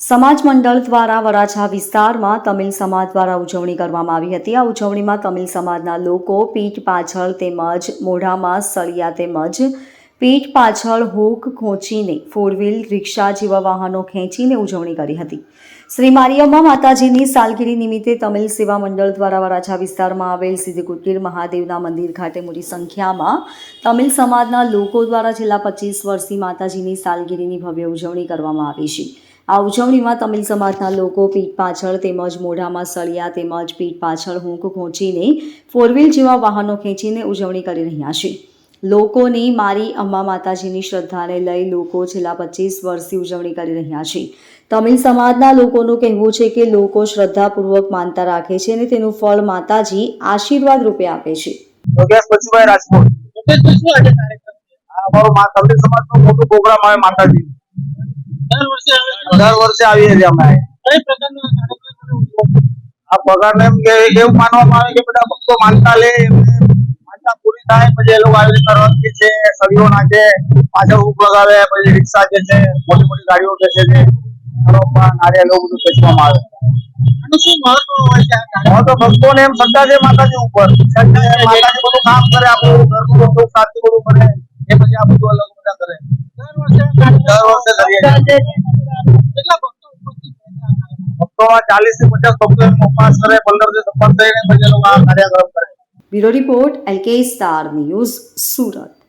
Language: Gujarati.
સમાજ મંડળ દ્વારા વરાછા વિસ્તારમાં તમિલ સમાજ દ્વારા ઉજવણી કરવામાં આવી હતી. આ ઉજવણીમાં તમિલ સમાજના લોકો પીઠ પાછળ તેમજ મોઢામાં સળિયા તેમજ પીઠ પાછળ હૂક ખોંચીને ફોર વ્હીલ રિક્ષા જેવા વાહનો ખેંચીને ઉજવણી કરી હતી. શ્રી મારિયમ્મા માતાજીની સાલગીરી નિમિત્તે તમિલ સેવા મંડળ દ્વારા વરાછા વિસ્તારમાં આવેલ સિદ્ધકુટીર મહાદેવના મંદિર ખાતે મોટી સંખ્યામાં તમિલ સમાજના લોકો દ્વારા છેલ્લા પચીસ વર્ષથી માતાજીની સાલગીરીની ભવ્ય ઉજવણી કરવામાં આવી છે. આ ઉજવણીમાં તમિલ સમાજના લોકો પીઠ પાછળ તેમજ મોઢામાં સળિયા તેમજ પીઠ પાછળ હૂંક ખોંચીને ફોરવ્હીલ જેવા વાહનો ખેંચીને ઉજવણી કરી રહ્યા છે. લોકોની મારી અંબા માતાજીની શ્રદ્ધાને લઈ લોકો છેલ્લા પચીસ વર્ષથી ઉજવણી કરી રહ્યા છે. તમિલ સમાજના લોકોનું કહેવું છે કે લોકો શ્રદ્ધાપૂર્વક માનતા રાખે છે અને તેનું ફળ માતાજી આશીર્વાદ રૂપે આપે છે. યોગેશ બચુભાઈ રાજકોટ. આ અમારો તમિલ સમાજનો મોટો પ્રોગ્રામ આવે માતાજી. દર વર્ષે આવીએ છીએ અમે. આ પગાર એમ કે એવું માનવામાં આવે કે બધા ભક્તો માનતા લે માનતા પૂરી થાય પછી એ લોકો આવી રથ છે સળીઓ નાખે પાછળ ઉપ લગાવે પછી રિક્ષા જે છે મોટી મોટી ગાડીઓ બેસે છે નારિયેળ એવું બધું આવે. હવે તો ભક્તોને એમ શ્રદ્ધા છે માતાજી ઉપર. માતાજી બધું કામ કરે આપણું ઘરનું બધું સાચું બધું કરે એ પછી આ બધું અલગ ભક્તોમાં ચાલીસથી પચાસ ભક્તો ઉપવાસ કરે પંદર દિવસ ઉપવાસ કરીને પછી લોકો આ કાર્યક્રમ કરે. Bureau report LK star news Surat.